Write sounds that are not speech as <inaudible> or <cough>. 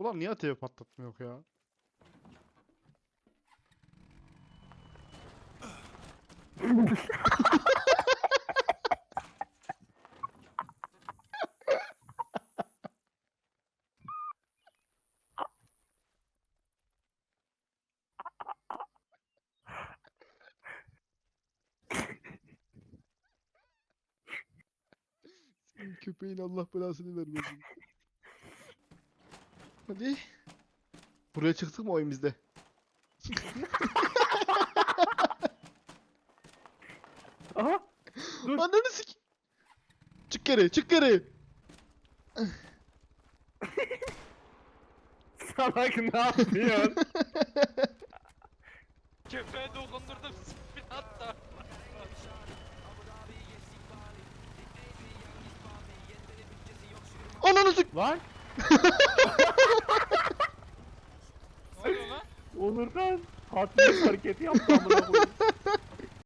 Ulan niye ATV patlatmıyor ya? Senin Köpeğin Allah belasını vermesin. Hadi. Buraya çıktık mı oyun bizde? <laughs> Aha. Dur. Ananı sik. Çık geri, çık geri. <laughs> Salak ne yapıyorsun? <laughs> Köpeğe dokundurdum spin hatta. Ananı sik. Lan. Ne oluyor lan? Onurkan. Hatırlık hareketi yaptı amına koyayım.